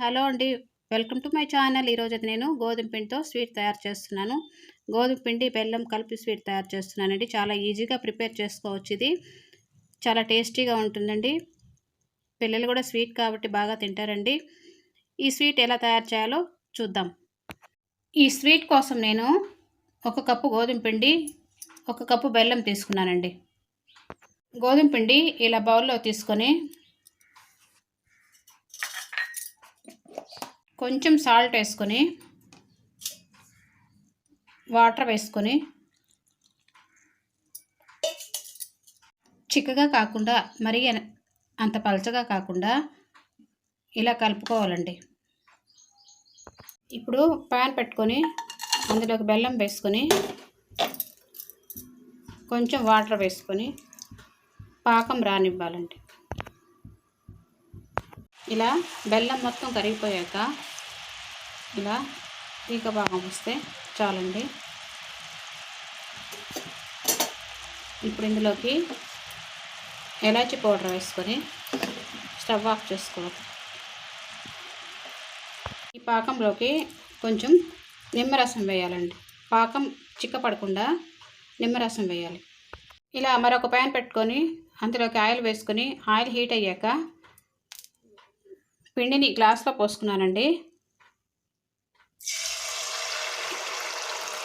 Hello అండి. Welcome to my channel. ఈరోజు నేను గోధుమ పిండితో స్వీట్ తయారు చేస్తున్నాను. గోధుమ పిండి బెల్లం కలిపి స్వీట్ తయారు చేస్తున్నానండి. చాలా ఈజీగా ప్రిపేర్ చేసుకోవచ్చు ఇది. చాలా టేస్టీగా ఉంటుందండి. పిల్లలు కూడా స్వీట్ కాబట్టి బాగా తింటారండి. ఈ స్వీట్ ఎలా తయారు చేయాలో చూద్దాం. ఈ స్వీట్ కోసం నేను ఒక కప్పు గోధుమ పిండి ఒక కప్పు బెల్లం తీసుకున్నానండి. గోధుమ పిండి ఇలా బౌల్లో తీసుకొని కొంచెం సాల్ట్ వేసుకొని వాటర్ వేసుకొని చిక్కగా కాకుండా మరీ అంత పలచగా కాకుండా ఇలా కలుపుకోవాలండి. ఇప్పుడు ప్యాన్ పెట్టుకొని అందులోకి బెల్లం వేసుకొని కొంచెం వాటర్ వేసుకొని పాకం రానివ్వాలండి. ఇలా బెల్లం మొత్తం కరిగిపోయాక ఇలా ఈక భాగం వస్తే చాలండి. ఇప్పుడు ఇందులోకి ఎలాచి పౌడర్ వేసుకొని స్టవ్ ఆఫ్ చేసుకోవాలి. ఈ పాకంలోకి కొంచెం నిమ్మరసం వేయాలండి. పాకం చిక్కపడకుండా నిమ్మరసం వేయాలి. ఇలా మరొక ప్యాన్ పెట్టుకొని అందులోకి ఆయిల్ వేసుకొని ఆయిల్ హీట్ అయ్యాక పిండిని గ్లాస్లో పోసుకున్నానండి.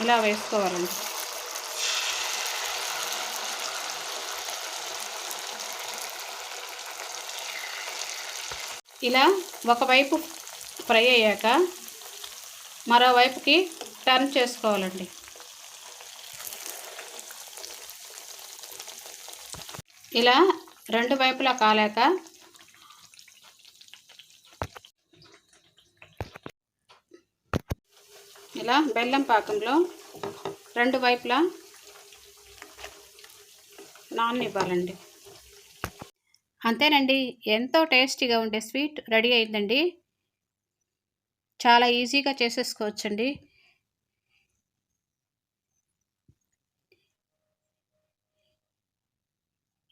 ఇలా వేసుకోవాలండి. ఇలా ఒకవైపు ఫ్రై అయ్యాక మరోవైపుకి టర్న్ చేసుకోవాలండి. ఇలా రెండు వైపులా కాలాక ఇలా బెల్లం పాకంలో రెండు వైపులా నాననివ్వాలండి. అంతేనండి ఎంతో టేస్టీగా ఉండే స్వీట్ రెడీ అయిందండి. చాలా ఈజీగా చేసేసుకోవచ్చండి.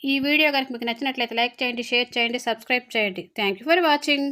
ఈ వీడియో కనుక మీకు నచ్చినట్లయితే లైక్ చేయండి షేర్ చేయండి సబ్స్క్రైబ్ చేయండి. Thank you for watching